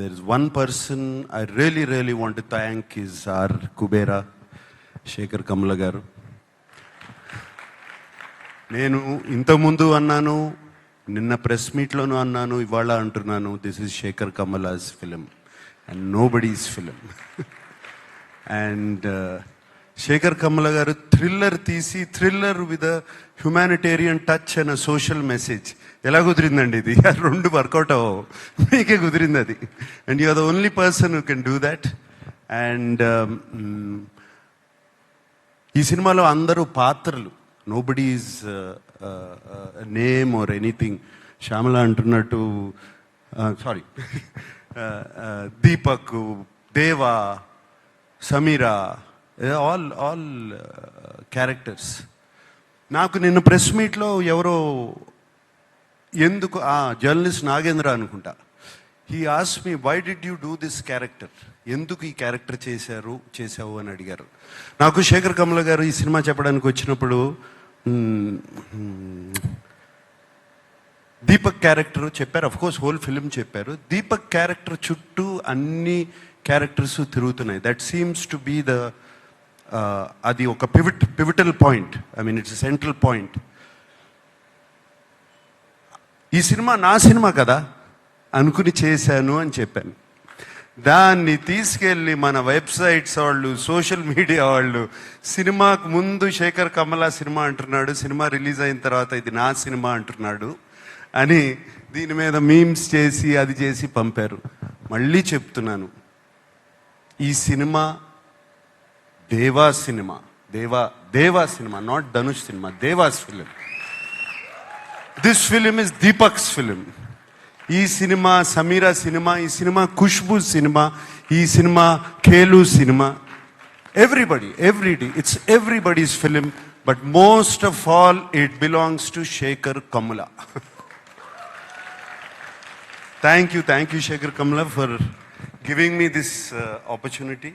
there is one person I really, really want to thank is our Kubera, Shekhar Kammula గారు నేను ఇంతకుముందు అన్నాను నిన్న ప్రెస్ మీట్లోనూ అన్నాను ఇవాళ అంటున్నాను this is Sekhar Kammula's film and nobody's film and Sekhar Kammula garu thriller తీసి thriller with humanitarian touch and social message ఎలా కుదిరిందండి ఇది? రెండు వర్కౌట్ అవ్వవు. మీకే కుదిరింది అది. And you're the only person you can do that and ఈ సినిమాలో అందరూ పాత్రలు. Nobody is name or anything Shyamala అంటున్నట్టు uh, sorry uh, uh, Deepak Deva Sameera all all characters నాకు నిన్న ప్రెస్ మీట్లో ఎవరో ఎందుకు? ఆ జర్నలిస్ట్ నాగేంద్ర అనుకుంటా. He as me why did you do this character ఎందుకు ఈ క్యారెక్టర్ చేశారు చేశావు? అని అడిగారు. నాకు శేఖర్ కమల గారు ఈ సినిమా చెప్పడానికి వచ్చినప్పుడు దీపక్ క్యారెక్టర్ చెప్పారు. అఫ్ కోర్స్ హోల్ ఫిలిం చెప్పారు. దీపక్ క్యారెక్టర్ చుట్టూ అన్ని క్యారెక్టర్స్ తిరుగుతున్నాయి. That seems to be the అది ఒక pivot pivotal point I mean it's central point ఈ సినిమా నా సినిమా కదా అనుకుని చేశాను అని చెప్పాను. దాన్ని తీసుకెళ్ళి మన వెబ్సైట్స్ వాళ్ళు సోషల్ మీడియా వాళ్ళు సినిమాకు ముందు శేఖర్ కమల సినిమా అంటున్నాడు సినిమా రిలీజ్ అయిన తర్వాత ఇది నా సినిమా అంటున్నాడు అని దీని మీద మీమ్స్ చేసి అది చేసి పంపారు. మళ్ళీ చెప్తున్నాను. ఈ cinema Deva cinema Deva Deva cinema not Dhanush cinema Deva's film. This film is Deepak's film ఈ సినిమా సమీరా సినిమా ఈ సినిమా ఖుష్బు సినిమా ఈ cinema ఖేలు cinema everybody everybody it's everybody's film but most of all it belongs to Sekhar Kammula thank you thank you Sekhar Kammula for giving me this opportunity